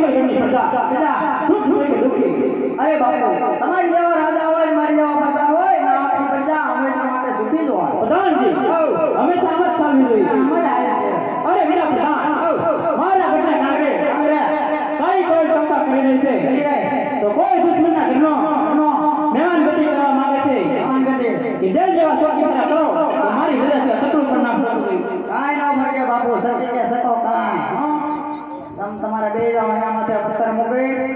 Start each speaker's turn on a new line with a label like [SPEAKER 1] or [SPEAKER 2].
[SPEAKER 1] ગરીબ ગરીબ બધા બધા તમારી જેવા કોઈ ચમતા કરી છે તો કોઈ દુશ્મનના ઘરનો મહેમાન ગતિ કરવા છે કે દેવ શત્રુ પર ના ફરવું
[SPEAKER 2] જોઈએ ના ફરકે બાપુ સત્ય કે સકો કાંઈ હં? તમ તમારા બે